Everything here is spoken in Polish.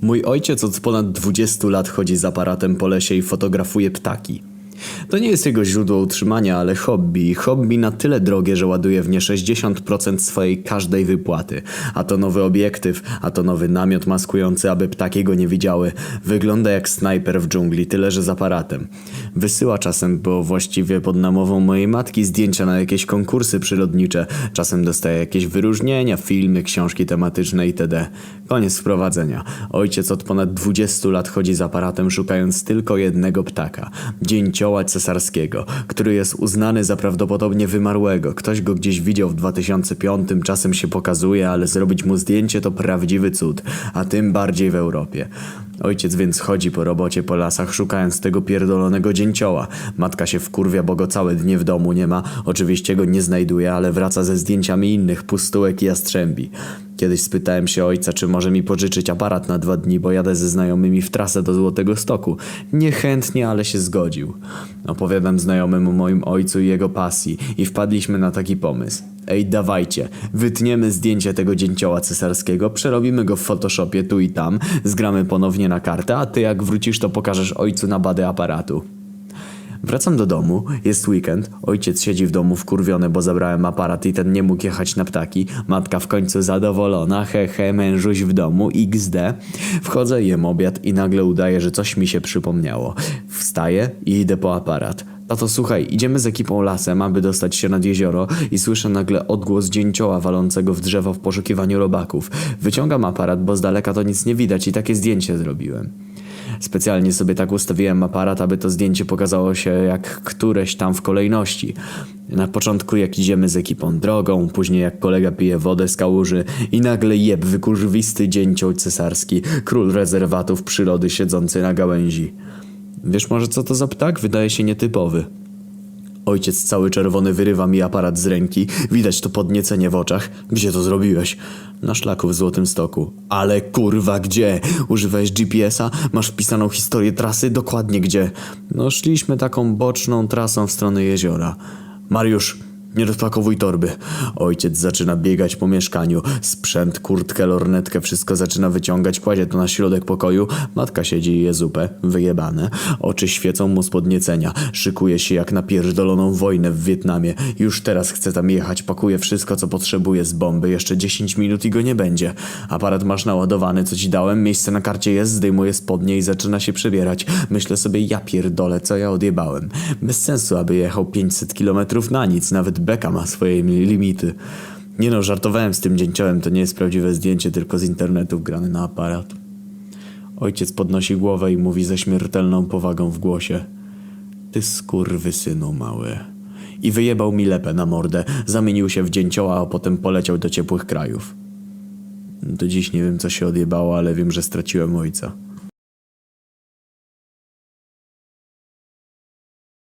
Mój ojciec od ponad 20 lat chodzi z aparatem po lesie i fotografuje ptaki. To nie jest jego źródło utrzymania, ale hobby. Hobby na tyle drogie, że ładuje w nie 60% swojej każdej wypłaty. A to nowy obiektyw, a to nowy namiot maskujący, aby ptaki go nie widziały. Wygląda jak snajper w dżungli, tyle że z aparatem. Wysyła czasem, bo właściwie pod namową mojej matki, zdjęcia na jakieś konkursy przyrodnicze. Czasem dostaje jakieś wyróżnienia, filmy, książki tematyczne itd. Koniec wprowadzenia. Ojciec od ponad 20 lat chodzi z aparatem szukając tylko jednego ptaka. Dzięcioła cesarskiego, który jest uznany za prawdopodobnie wymarłego. Ktoś go gdzieś widział w 2005, czasem się pokazuje, ale zrobić mu zdjęcie to prawdziwy cud, a tym bardziej w Europie. Ojciec więc chodzi po robocie po lasach szukając tego pierdolonego dzięcioła. Matka się wkurwia, bo go całe dnie w domu nie ma. Oczywiście go nie znajduje, ale wraca ze zdjęciami innych pustułek i jastrzębi. Kiedyś spytałem się ojca, czy może mi pożyczyć aparat na dwa dni, bo jadę ze znajomymi w trasę do Złotego Stoku. Niechętnie, ale się zgodził. Opowiadam znajomym o moim ojcu i jego pasji i wpadliśmy na taki pomysł. Ej, dawajcie, wytniemy zdjęcie tego dzięcioła cesarskiego, przerobimy go w Photoshopie tu i tam, zgramy ponownie na kartę, a ty jak wrócisz to pokażesz ojcu na badę aparatu. Wracam do domu, jest weekend, ojciec siedzi w domu wkurwiony, bo zabrałem aparat i ten nie mógł jechać na ptaki, matka w końcu zadowolona, he he, mężuś w domu, xd. Wchodzę, jem obiad i nagle udaję, że coś mi się przypomniało. Wstaję i idę po aparat. Tato, słuchaj, idziemy z ekipą lasem, aby dostać się nad jezioro i słyszę nagle odgłos dzięcioła walącego w drzewo w poszukiwaniu robaków. Wyciągam aparat, bo z daleka to nic nie widać i takie zdjęcie zrobiłem. Specjalnie sobie tak ustawiłem aparat, aby to zdjęcie pokazało się jak któreś tam w kolejności. Na początku jak idziemy z ekipą drogą, później jak kolega pije wodę z kałuży i nagle jeb wykurwisty dzięcioł cesarski, król rezerwatów przyrody siedzący na gałęzi. Wiesz może co to za ptak? Wydaje się nietypowy. Ojciec cały czerwony wyrywa mi aparat z ręki. Widać to podniecenie w oczach. Gdzie to zrobiłeś? Na szlaku w Złotym Stoku. Ale kurwa gdzie? Używałeś GPS-a? Masz wpisaną historię trasy? Dokładnie gdzie? No szliśmy taką boczną trasą w stronę jeziora. Mariusz, nie rozpakowuj torby. Ojciec zaczyna biegać po mieszkaniu. Sprzęt, kurtkę, lornetkę, wszystko zaczyna wyciągać, kładzie to na środek pokoju. Matka siedzi i je zupę, wyjebane. Oczy świecą mu z podniecenia. Szykuje się jak na pierdoloną wojnę w Wietnamie. Już teraz chce tam jechać, pakuje wszystko co potrzebuje z bomby. Jeszcze 10 minut i go nie będzie. Aparat masz naładowany, co ci dałem, miejsce na karcie jest, zdejmuje spodnie i zaczyna się przebierać. Myślę sobie, ja pierdolę, co ja odjebałem. Bez sensu, aby jechał 500 kilometrów na nic, nawet Beka ma swoje limity. Nie no, żartowałem z tym dzięciołem, to nie jest prawdziwe zdjęcie, tylko z internetu wgrane na aparat. Ojciec podnosi głowę i mówi ze śmiertelną powagą w głosie. Ty synu mały. I wyjebał mi lepę na mordę, zamienił się w dzięcioła, a potem poleciał do ciepłych krajów. Do dziś nie wiem co się odjebało, ale wiem, że straciłem ojca.